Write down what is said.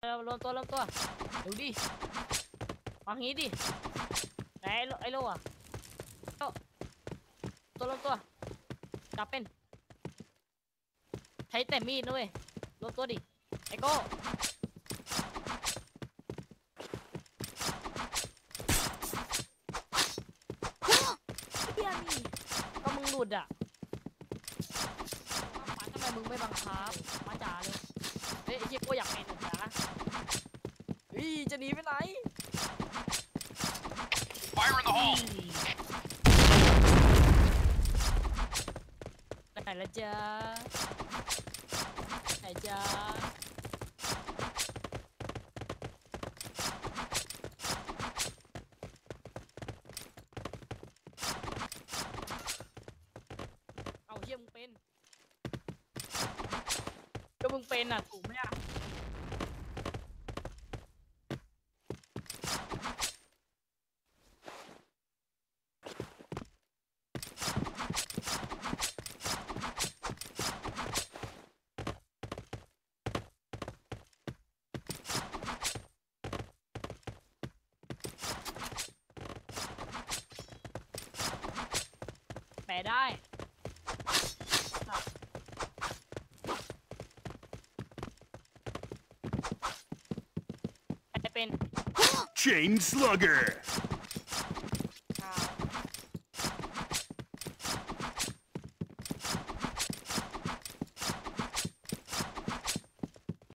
เออรวมตัวรวมตัวดูดิวางงี้ดิไหนไอ้โลไอ้โลอะโลตัวรวมตัวจับเป็น ใช้แต่มีดนะเว้ยรวมตัวดิไอ้โก้เฮียนี่ก็มึงหลุดอะมาทำไมมึงไม่บังคับมาจ๋าเลยเฮ้ยไอ้เหี้ยโก้อยากเป็น หรอนะเฮ้ยจะหนีไปไหน Fire in the hole! ไหนละจ๊ะไหนจ๊ะเอาเฮียมึงเป็น ก็มึงเป็นอะถูก ไหมอ่ะ แปลได้ใครเป็น Chain Slugger!